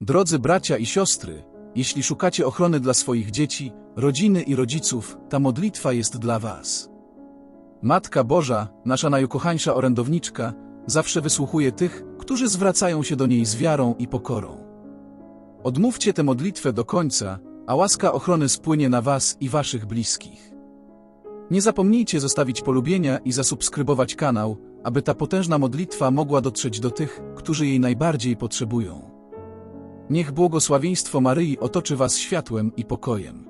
Drodzy bracia i siostry, jeśli szukacie ochrony dla swoich dzieci, rodziny i rodziców, ta modlitwa jest dla Was. Matka Boża, nasza najukochańsza orędowniczka, zawsze wysłuchuje tych, którzy zwracają się do niej z wiarą i pokorą. Odmówcie tę modlitwę do końca, a łaska ochrony spłynie na Was i Waszych bliskich. Nie zapomnijcie zostawić polubienia i zasubskrybować kanał, aby ta potężna modlitwa mogła dotrzeć do tych, którzy jej najbardziej potrzebują. Niech błogosławieństwo Maryi otoczy Was światłem i pokojem.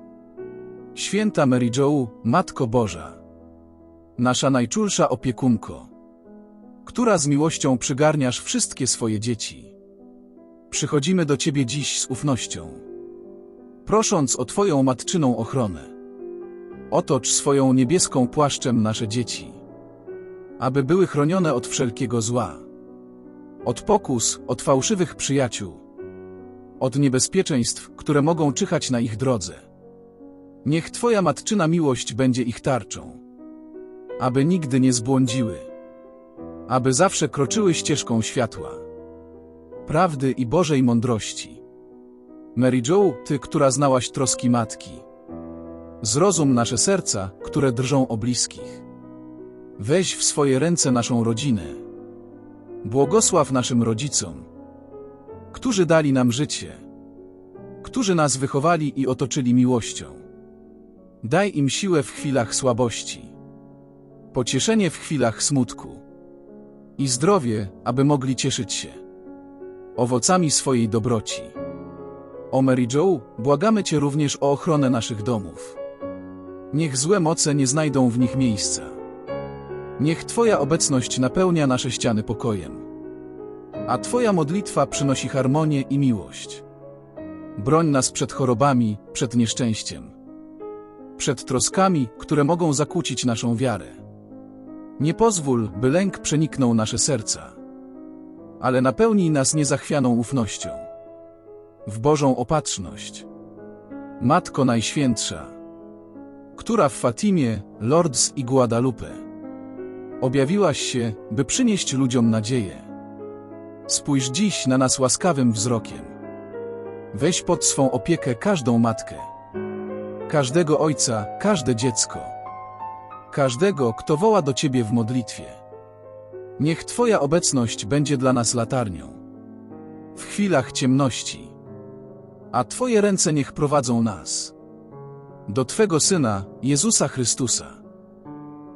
Święta Mary Jo, Matko Boża, nasza najczulsza opiekunko, która z miłością przygarniasz wszystkie swoje dzieci. Przychodzimy do Ciebie dziś z ufnością, prosząc o Twoją matczyną ochronę. Otocz swoją niebieską płaszczem nasze dzieci, aby były chronione od wszelkiego zła, od pokus, od fałszywych przyjaciół, od niebezpieczeństw, które mogą czyhać na ich drodze. Niech Twoja matczyna miłość będzie ich tarczą, aby nigdy nie zbłądziły, aby zawsze kroczyły ścieżką światła, prawdy i Bożej mądrości. Mary Jo, Ty, która znałaś troski matki, zrozum nasze serca, które drżą o bliskich. Weź w swoje ręce naszą rodzinę. Błogosław naszym rodzicom, którzy dali nam życie, którzy nas wychowali i otoczyli miłością. Daj im siłę w chwilach słabości, pocieszenie w chwilach smutku i zdrowie, aby mogli cieszyć się owocami swojej dobroci. O Mary Jo, błagamy Cię również o ochronę naszych domów. Niech złe moce nie znajdą w nich miejsca. Niech Twoja obecność napełnia nasze ściany pokojem a Twoja modlitwa przynosi harmonię i miłość. Broń nas przed chorobami, przed nieszczęściem, przed troskami, które mogą zakłócić naszą wiarę. Nie pozwól, by lęk przeniknął nasze serca, ale napełnij nas niezachwianą ufnością. W Bożą opatrzność. Matko Najświętsza, która w Fatimie, Lords i Guadalupe objawiłaś się, by przynieść ludziom nadzieję. Spójrz dziś na nas łaskawym wzrokiem. Weź pod swą opiekę każdą matkę, każdego ojca, każde dziecko, każdego, kto woła do Ciebie w modlitwie. Niech Twoja obecność będzie dla nas latarnią. W chwilach ciemności. A Twoje ręce niech prowadzą nas. Do Twego Syna, Jezusa Chrystusa.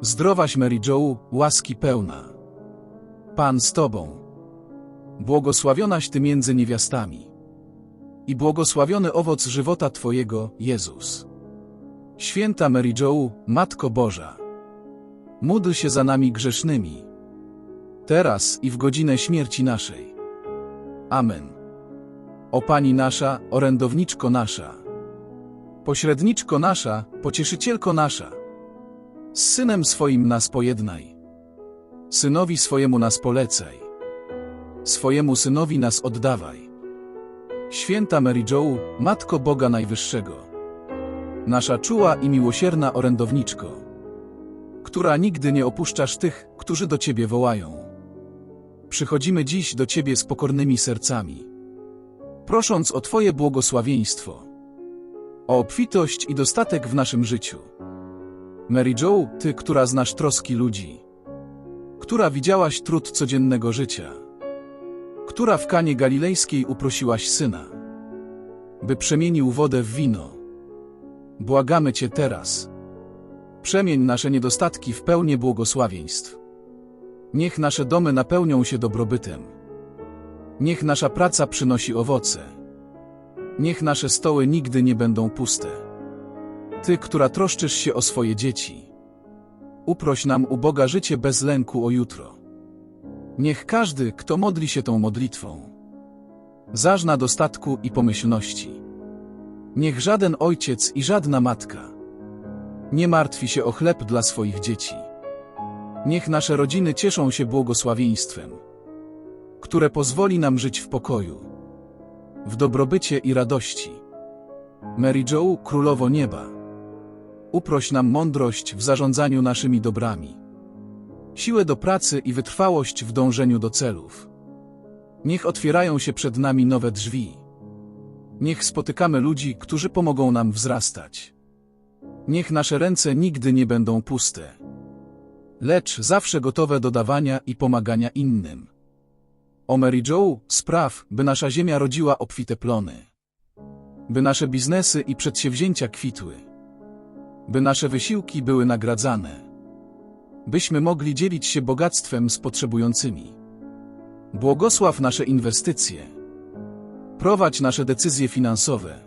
Zdrowaś Mary Jo, łaski pełna. Pan z Tobą. Błogosławionaś Ty między niewiastami. I błogosławiony owoc żywota Twojego, Jezus. Święta Mary Jo, Matko Boża. Módl się za nami grzesznymi. Teraz i w godzinę śmierci naszej. Amen. O Pani nasza, orędowniczko nasza. Pośredniczko nasza, pocieszycielko nasza. Z Synem swoim nas pojednaj. Synowi swojemu nas polecaj swojemu synowi nas oddawaj. Święta Mary Jo, Matko Boga Najwyższego, nasza czuła i miłosierna orędowniczko, która nigdy nie opuszczasz tych, którzy do Ciebie wołają. Przychodzimy dziś do Ciebie z pokornymi sercami, prosząc o Twoje błogosławieństwo, o obfitość i dostatek w naszym życiu. Mary Jo, Ty, która znasz troski ludzi, która widziałaś trud codziennego życia, która w Kanie Galilejskiej uprosiłaś Syna, by przemienił wodę w wino. Błagamy Cię teraz. Przemień nasze niedostatki w pełnię błogosławieństw. Niech nasze domy napełnią się dobrobytem. Niech nasza praca przynosi owoce. Niech nasze stoły nigdy nie będą puste. Ty, która troszczysz się o swoje dzieci. Uproś nam u Boga życie bez lęku o jutro. Niech każdy, kto modli się tą modlitwą, zażna dostatku i pomyślności. Niech żaden ojciec i żadna matka nie martwi się o chleb dla swoich dzieci. Niech nasze rodziny cieszą się błogosławieństwem, które pozwoli nam żyć w pokoju, w dobrobycie i radości. Mary Jo, Królowo Nieba, uproś nam mądrość w zarządzaniu naszymi dobrami siłę do pracy i wytrwałość w dążeniu do celów. Niech otwierają się przed nami nowe drzwi, Niech spotykamy ludzi, którzy pomogą nam wzrastać. Niech nasze ręce nigdy nie będą puste, lecz zawsze gotowe do dawania i pomagania innym. O Mary Joe, spraw, by nasza ziemia rodziła obfite plony. By nasze biznesy i przedsięwzięcia kwitły. By nasze wysiłki były nagradzane. Byśmy mogli dzielić się bogactwem z potrzebującymi. Błogosław nasze inwestycje. Prowadź nasze decyzje finansowe.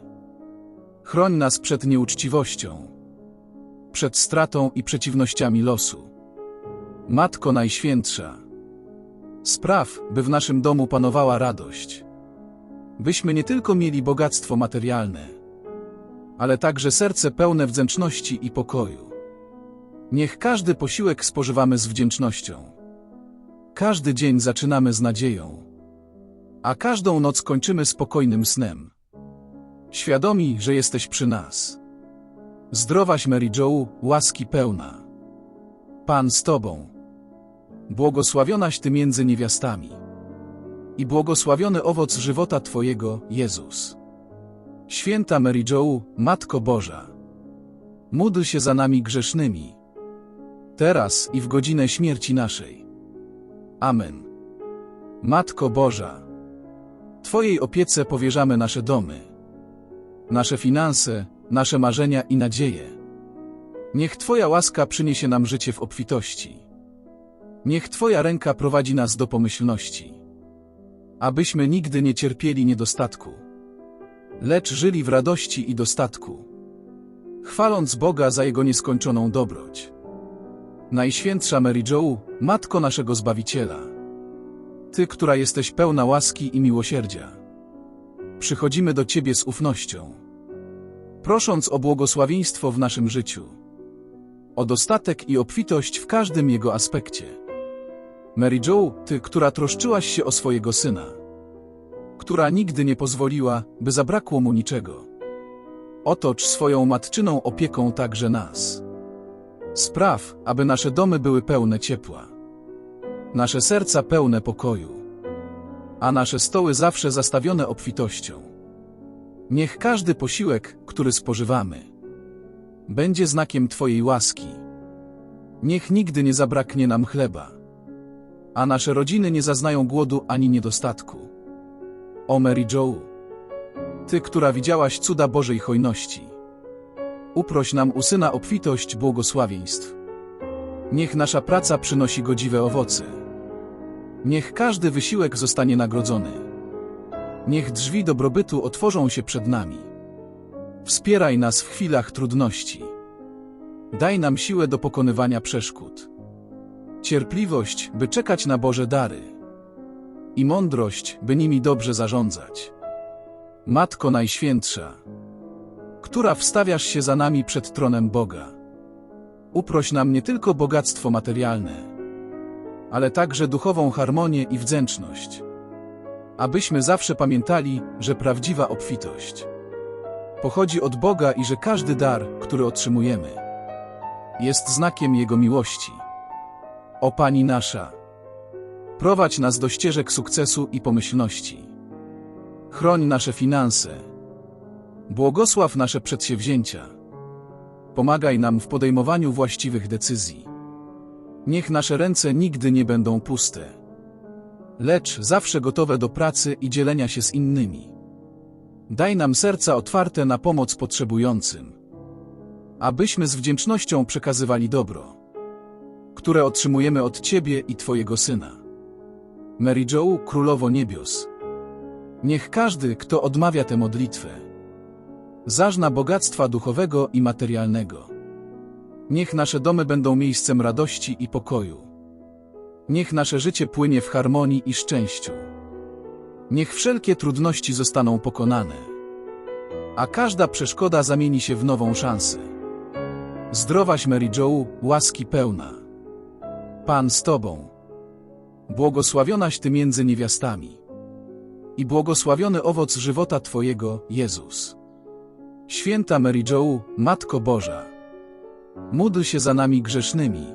Chroń nas przed nieuczciwością, przed stratą i przeciwnościami losu. Matko Najświętsza, spraw, by w naszym domu panowała radość. Byśmy nie tylko mieli bogactwo materialne, ale także serce pełne wdzięczności i pokoju. Niech każdy posiłek spożywamy z wdzięcznością. Każdy dzień zaczynamy z nadzieją, a każdą noc kończymy spokojnym snem. Świadomi, że jesteś przy nas. Zdrowaś Mary Joe, łaski pełna. Pan z Tobą. Błogosławionaś Ty między niewiastami. I błogosławiony owoc żywota Twojego, Jezus. Święta Mary Joe, Matko Boża. Módl się za nami grzesznymi. Teraz i w godzinę śmierci naszej. Amen. Matko Boża. Twojej opiece powierzamy nasze domy, nasze finanse, nasze marzenia i nadzieje. Niech Twoja łaska przyniesie nam życie w obfitości. Niech Twoja ręka prowadzi nas do pomyślności. Abyśmy nigdy nie cierpieli niedostatku, lecz żyli w radości i dostatku, chwaląc Boga za Jego nieskończoną dobroć. Najświętsza Mary Joe, Matko naszego Zbawiciela. Ty, która jesteś pełna łaski i miłosierdzia. Przychodzimy do Ciebie z ufnością, prosząc o błogosławieństwo w naszym życiu, o dostatek i obfitość w każdym jego aspekcie. Mary Joe, Ty, która troszczyłaś się o swojego syna, która nigdy nie pozwoliła, by zabrakło mu niczego. Otocz swoją matczyną opieką także nas. Spraw, aby nasze domy były pełne ciepła, nasze serca pełne pokoju, a nasze stoły zawsze zastawione obfitością. Niech każdy posiłek, który spożywamy, będzie znakiem Twojej łaski. Niech nigdy nie zabraknie nam chleba, a nasze rodziny nie zaznają głodu ani niedostatku. O Mary Joe, Ty, która widziałaś cuda Bożej hojności, Uproś nam u Syna obfitość błogosławieństw. Niech nasza praca przynosi godziwe owoce. Niech każdy wysiłek zostanie nagrodzony. Niech drzwi dobrobytu otworzą się przed nami. Wspieraj nas w chwilach trudności. Daj nam siłę do pokonywania przeszkód. Cierpliwość, by czekać na Boże dary. I mądrość, by nimi dobrze zarządzać. Matko Najświętsza, która wstawiasz się za nami przed tronem Boga. Uproś nam nie tylko bogactwo materialne, ale także duchową harmonię i wdzięczność. Abyśmy zawsze pamiętali, że prawdziwa obfitość pochodzi od Boga i że każdy dar, który otrzymujemy, jest znakiem Jego miłości. O Pani nasza, prowadź nas do ścieżek sukcesu i pomyślności. Chroń nasze finanse, Błogosław nasze przedsięwzięcia. Pomagaj nam w podejmowaniu właściwych decyzji. Niech nasze ręce nigdy nie będą puste, lecz zawsze gotowe do pracy i dzielenia się z innymi. Daj nam serca otwarte na pomoc potrzebującym, abyśmy z wdzięcznością przekazywali dobro, które otrzymujemy od Ciebie i Twojego Syna. Mary Joe, Królowo Niebios. Niech każdy, kto odmawia tę modlitwę, zażna bogactwa duchowego i materialnego. Niech nasze domy będą miejscem radości i pokoju. Niech nasze życie płynie w harmonii i szczęściu. Niech wszelkie trudności zostaną pokonane, a każda przeszkoda zamieni się w nową szansę. Zdrowaś Mary Joe, łaski pełna. Pan z Tobą. Błogosławionaś Ty między niewiastami. I błogosławiony owoc żywota Twojego, Jezus. Święta Mary Joe, Matko Boża, módl się za nami grzesznymi,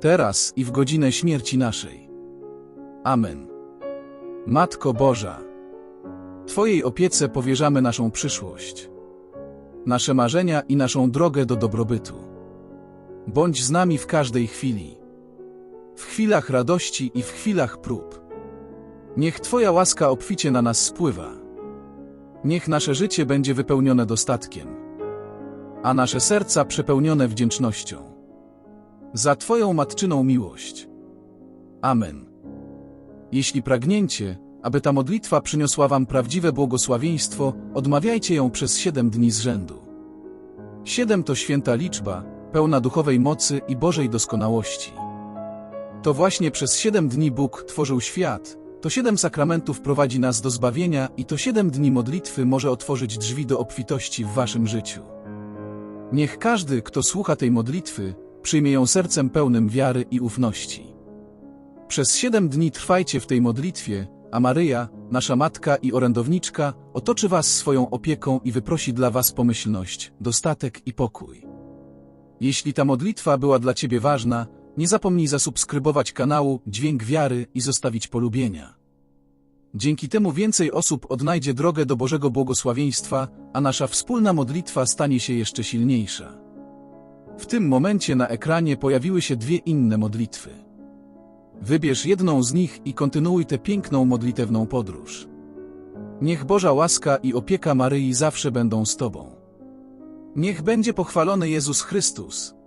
teraz i w godzinę śmierci naszej. Amen. Matko Boża, Twojej opiece powierzamy naszą przyszłość, nasze marzenia i naszą drogę do dobrobytu. Bądź z nami w każdej chwili, w chwilach radości i w chwilach prób. Niech Twoja łaska obficie na nas spływa. Niech nasze życie będzie wypełnione dostatkiem, a nasze serca przepełnione wdzięcznością. Za Twoją matczyną miłość. Amen. Jeśli pragnięcie, aby ta modlitwa przyniosła Wam prawdziwe błogosławieństwo, odmawiajcie ją przez siedem dni z rzędu. Siedem to święta liczba, pełna duchowej mocy i Bożej doskonałości. To właśnie przez siedem dni Bóg tworzył świat, to siedem sakramentów prowadzi nas do zbawienia i to siedem dni modlitwy może otworzyć drzwi do obfitości w Waszym życiu. Niech każdy, kto słucha tej modlitwy, przyjmie ją sercem pełnym wiary i ufności. Przez siedem dni trwajcie w tej modlitwie, a Maryja, nasza matka i orędowniczka, otoczy was swoją opieką i wyprosi dla was pomyślność, dostatek i pokój. Jeśli ta modlitwa była dla ciebie ważna, nie zapomnij zasubskrybować kanału Dźwięk Wiary i zostawić polubienia. Dzięki temu więcej osób odnajdzie drogę do Bożego błogosławieństwa, a nasza wspólna modlitwa stanie się jeszcze silniejsza. W tym momencie na ekranie pojawiły się dwie inne modlitwy. Wybierz jedną z nich i kontynuuj tę piękną modlitewną podróż. Niech Boża łaska i opieka Maryi zawsze będą z Tobą. Niech będzie pochwalony Jezus Chrystus.